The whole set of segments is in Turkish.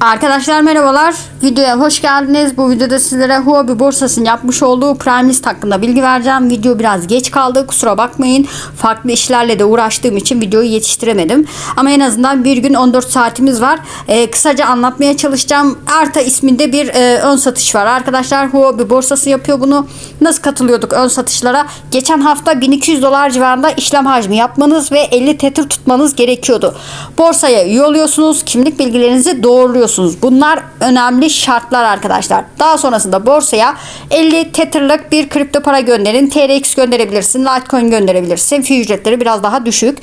Arkadaşlar merhabalar. Videoya hoş geldiniz. Bu videoda sizlere Huobi borsasının yapmış olduğu prime list hakkında bilgi vereceğim. Video biraz geç kaldı. Kusura bakmayın. Farklı işlerle de uğraştığım için videoyu yetiştiremedim. Ama en azından bir gün 14 saatimiz var. Ee, kısaca anlatmaya çalışacağım. Arta isminde bir e, ön satış var. Arkadaşlar Huobi borsası yapıyor bunu. Nasıl katılıyorduk ön satışlara? Geçen hafta 1200 dolar civarında işlem hacmi yapmanız ve 50 tether tutmanız gerekiyordu. Borsaya üye oluyorsunuz. Kimlik bilgilerinizi doğruluyorsunuz. Bunlar önemli şartlar arkadaşlar. Daha sonrasında borsaya 50 tether'lık bir kripto para gönderin. TRX gönderebilirsin. Litecoin gönderebilirsin. Fi ücretleri biraz daha düşük.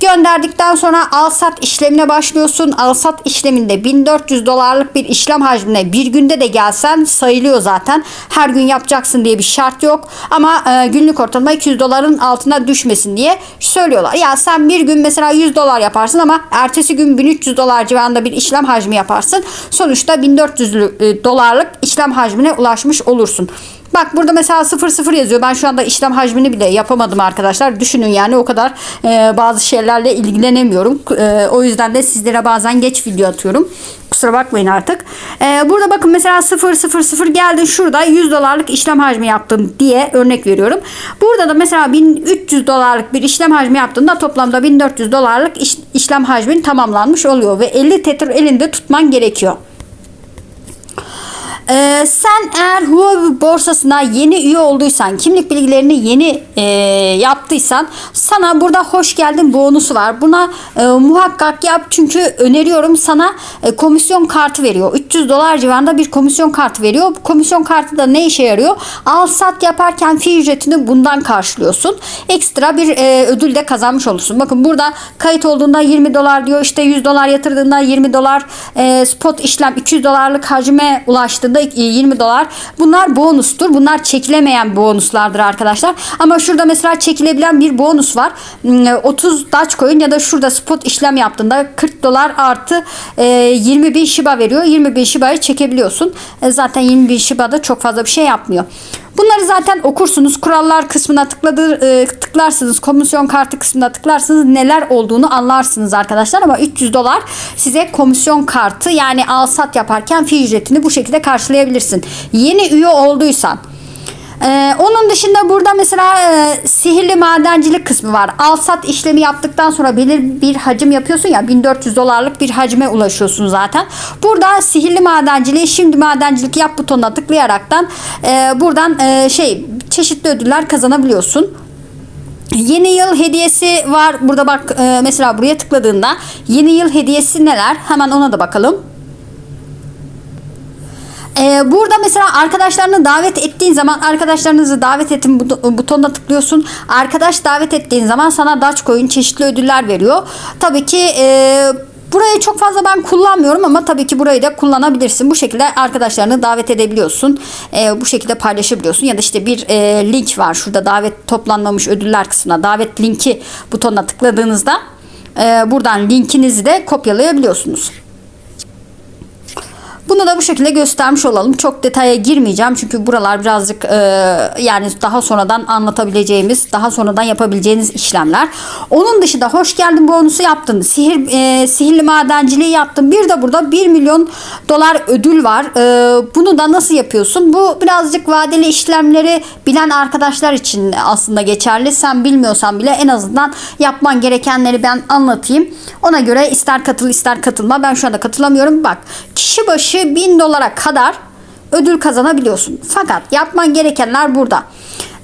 Gönderdikten sonra al sat işlemine başlıyorsun. Al sat işleminde 1400 dolarlık bir işlem hacmine bir günde de gelsen sayılıyor zaten. Her gün yapacaksın diye bir şart yok. Ama e, günlük ortalama 200 doların altına düşmesin diye söylüyorlar. Ya sen bir gün mesela 100 dolar yaparsın ama ertesi gün 1300 dolar civarında bir işlem hacmi yaparsın. Sonuçta 1400 e, dolarlık işlem hacmine ulaşmış olursun. Bak burada mesela 00 yazıyor. Ben şu anda işlem hacmini bile yapamadım arkadaşlar. Düşünün yani o kadar e, bazı şeylerle ilgilenemiyorum. E, o yüzden de sizlere bazen geç video atıyorum. Kusura bakmayın artık. E, burada bakın mesela 000 geldi şurada 100 dolarlık işlem hacmi yaptım diye örnek veriyorum. Burada da mesela 1300 dolarlık bir işlem hacmi yaptığında toplamda 1400 dolarlık iş, işlem hacmin tamamlanmış oluyor ve 50 tether elinde tutman gerekiyor. Ee, sen eğer Huobi borsasına yeni üye olduysan, kimlik bilgilerini yeni e, yaptıysan sana burada hoş geldin bonusu var. Buna e, muhakkak yap çünkü öneriyorum sana e, komisyon kartı veriyor. 300 dolar civarında bir komisyon kartı veriyor. Bu komisyon kartı da ne işe yarıyor? Al sat yaparken fi ücretini bundan karşılıyorsun. Ekstra bir e, ödül de kazanmış olursun. Bakın burada kayıt olduğunda 20 dolar diyor. İşte 100 dolar yatırdığında 20 dolar e, spot işlem 200 dolarlık hacme ulaştığında 20 dolar. Bunlar bonustur. Bunlar çekilemeyen bonuslardır arkadaşlar. Ama şurada mesela çekilebilen bir bonus var. 30 Dogecoin ya da şurada spot işlem yaptığında 40 dolar artı 20 bin Shiba veriyor. 20 bin Shiba'yı çekebiliyorsun. E, zaten 20 bin Shiba da çok fazla bir şey yapmıyor. Bunları zaten okursunuz. Kurallar kısmına tıkladır, e, tıklarsınız. Komisyon kartı kısmına tıklarsınız. Neler olduğunu anlarsınız arkadaşlar. Ama 300 dolar size komisyon kartı yani al sat yaparken fi ücretini bu şekilde karşılayabilirsin. Yeni üye olduysan ee, onun dışında burada mesela e, sihirli madencilik kısmı var. Al sat işlemi yaptıktan sonra belir bir hacim yapıyorsun ya 1400 dolarlık bir hacme ulaşıyorsun zaten. Burada sihirli madenciliği şimdi madencilik yap butonuna tıklayaraktan e, buradan e, şey çeşitli ödüller kazanabiliyorsun. Yeni yıl hediyesi var. Burada bak e, mesela buraya tıkladığında yeni yıl hediyesi neler? Hemen ona da bakalım. Ee, burada mesela arkadaşlarını davet ettiğin zaman arkadaşlarınızı davet etin butonuna tıklıyorsun. Arkadaş davet ettiğin zaman sana Dogecoin çeşitli ödüller veriyor. Tabii ki e, Burayı çok fazla ben kullanmıyorum ama tabii ki burayı da kullanabilirsin. Bu şekilde arkadaşlarını davet edebiliyorsun. E, bu şekilde paylaşabiliyorsun. Ya da işte bir e, link var. Şurada davet toplanmamış ödüller kısmına davet linki butonuna tıkladığınızda e, buradan linkinizi de kopyalayabiliyorsunuz. Bunu da bu şekilde göstermiş olalım. Çok detaya girmeyeceğim çünkü buralar birazcık e, yani daha sonradan anlatabileceğimiz, daha sonradan yapabileceğiniz işlemler. Onun dışında hoş geldin bonusu yaptın. Sihir e, sihirli madenciliği yaptın. Bir de burada 1 milyon dolar ödül var. E, bunu da nasıl yapıyorsun? Bu birazcık vadeli işlemleri bilen arkadaşlar için aslında geçerli. Sen bilmiyorsan bile en azından yapman gerekenleri ben anlatayım. Ona göre ister katıl ister katılma. Ben şu anda katılamıyorum. Bak kişi başı 1000 dolara kadar ödül kazanabiliyorsun. Fakat yapman gerekenler burada.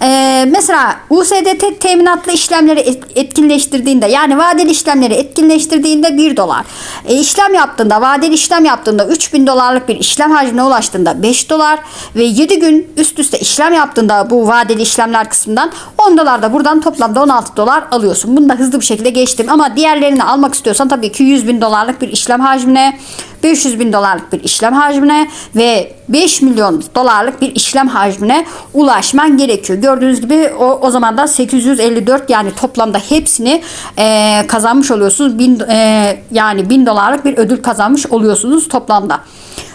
Ee, mesela USDT teminatlı işlemleri etkinleştirdiğinde yani vadeli işlemleri etkinleştirdiğinde 1 dolar. E, işlem yaptığında vadeli işlem yaptığında 3000 dolarlık bir işlem hacmine ulaştığında 5 dolar ve 7 gün üst üste işlem yaptığında bu vadeli işlemler kısmından 10 dolar da buradan toplamda 16 dolar alıyorsun. Bunu da hızlı bir şekilde geçtim ama diğerlerini almak istiyorsan tabii ki 100 bin dolarlık bir işlem hacmine 500 bin dolarlık bir işlem hacmine ve 5 milyon dolarlık bir işlem hacmine ulaşman gerekiyor. Gördüğünüz gibi o, o zaman da 854 yani toplamda hepsini e, kazanmış oluyorsunuz. Bin, e, yani 1000 dolarlık bir ödül kazanmış oluyorsunuz toplamda.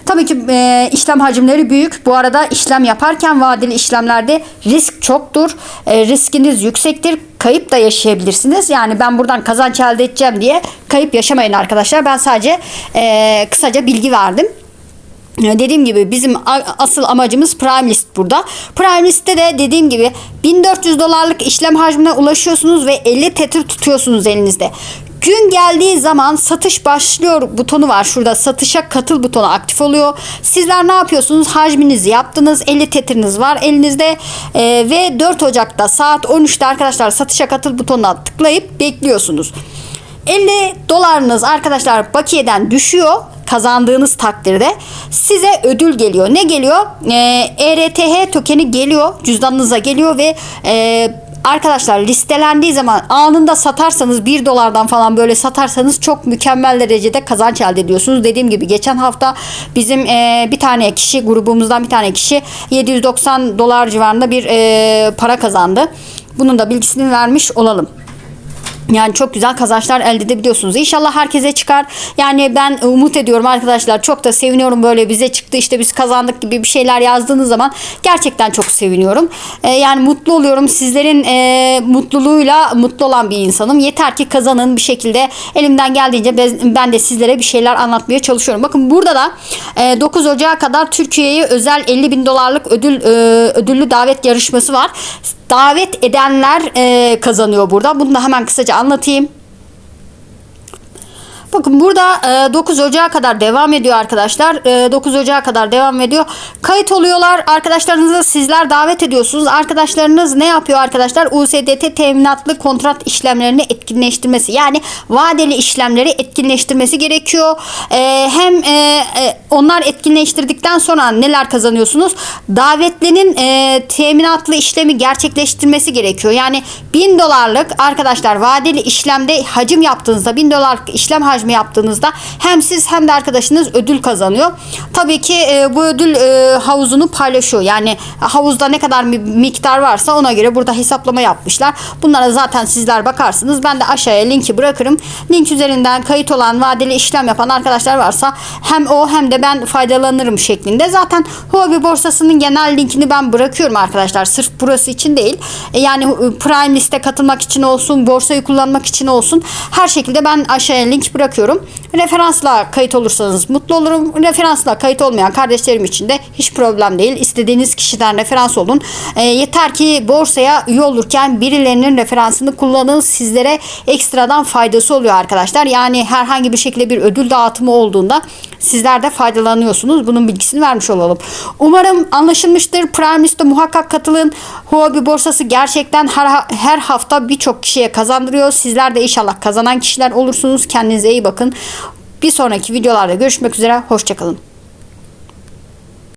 Tabii ki e, işlem hacimleri büyük. Bu arada işlem yaparken vadeli işlemlerde risk çoktur. E, riskiniz yüksektir. Kayıp da yaşayabilirsiniz. Yani ben buradan kazanç elde edeceğim diye kayıp yaşamayın arkadaşlar. Ben sadece e, kısaca bilgi verdim. Ee, Dediğim gibi bizim asıl amacımız Prime List burada. Prime List'te de dediğim gibi 1400 dolarlık işlem hacmine ulaşıyorsunuz ve 50 tether tutuyorsunuz elinizde. Gün geldiği zaman satış başlıyor butonu var. Şurada satışa katıl butonu aktif oluyor. Sizler ne yapıyorsunuz? Hacminizi yaptınız. 50 tetheriniz var elinizde. Ee, ve 4 Ocak'ta saat 13'te arkadaşlar satışa katıl butonuna tıklayıp bekliyorsunuz. 50 dolarınız arkadaşlar bakiyeden düşüyor kazandığınız takdirde size ödül geliyor. Ne geliyor? Ee, ERTH tokeni geliyor. Cüzdanınıza geliyor ve e, arkadaşlar listelendiği zaman anında satarsanız 1 dolardan falan böyle satarsanız çok mükemmel derecede kazanç elde ediyorsunuz. Dediğim gibi geçen hafta bizim e, bir tane kişi grubumuzdan bir tane kişi 790 dolar civarında bir e, para kazandı. Bunun da bilgisini vermiş olalım. Yani çok güzel kazançlar elde edebiliyorsunuz. İnşallah herkese çıkar. Yani ben umut ediyorum arkadaşlar. Çok da seviniyorum böyle bize çıktı işte biz kazandık gibi bir şeyler yazdığınız zaman gerçekten çok seviniyorum. Ee, yani mutlu oluyorum. Sizlerin e, mutluluğuyla mutlu olan bir insanım. Yeter ki kazanın bir şekilde. Elimden geldiğince ben- de sizlere bir şeyler anlatmaya çalışıyorum. Bakın burada da e, 9 Ocağı kadar Türkiye'ye özel 50 bin dolarlık ödül e, ödüllü davet yarışması var davet edenler e, kazanıyor burada. Bunu da hemen kısaca anlatayım. Bakın burada e, 9 Ocağı kadar devam ediyor arkadaşlar. E, 9 Ocağı kadar devam ediyor. Kayıt oluyorlar. Arkadaşlarınızı sizler davet ediyorsunuz. Arkadaşlarınız ne yapıyor arkadaşlar? USDT teminatlı kontrat işlemlerini etkinleştirmesi. Yani vadeli işlemleri etkinleştirmesi gerekiyor. E, hem e, e, onlar etkinleştirdikten sonra neler kazanıyorsunuz? Davetlinin e, teminatlı işlemi gerçekleştirmesi gerekiyor. Yani 1000 dolarlık arkadaşlar vadeli işlemde hacim yaptığınızda 1000 dolarlık işlem hacmi yaptığınızda hem siz hem de arkadaşınız ödül kazanıyor. Tabii ki e, bu ödül e, havuzunu paylaşıyor. Yani havuzda ne kadar mi- miktar varsa ona göre burada hesaplama yapmışlar. Bunlara zaten sizler bakarsınız. Ben de aşağıya linki bırakırım. Link üzerinden kayıt olan vadeli işlem yapan arkadaşlar varsa hem o hem de ben faydalanırım şeklinde. Zaten Huobi borsasının genel linkini ben bırakıyorum arkadaşlar. Sırf burası için değil. E, Yani e, Prime liste katılmak için olsun, borsayı kullanmak için olsun. Her şekilde ben aşağıya link bırakıyorum. Referansla kayıt olursanız mutlu olurum. Referansla kayıt olmayan kardeşlerim için de hiç problem değil. İstediğiniz kişiden referans olun. E, yeter ki borsaya üye olurken birilerinin referansını kullanın. Sizlere ekstradan faydası oluyor arkadaşlar. Yani herhangi bir şekilde bir ödül dağıtımı olduğunda sizler de faydalanıyorsunuz. Bunun bilgisini vermiş olalım. Umarım anlaşılmıştır. Prime muhakkak katılın. Huobi borsası gerçekten her, her hafta birçok kişiye kazandırıyor. Sizler de inşallah kazanan kişiler olursunuz. Kendinize iyi bakın. Bir sonraki videolarda görüşmek üzere. Hoşçakalın.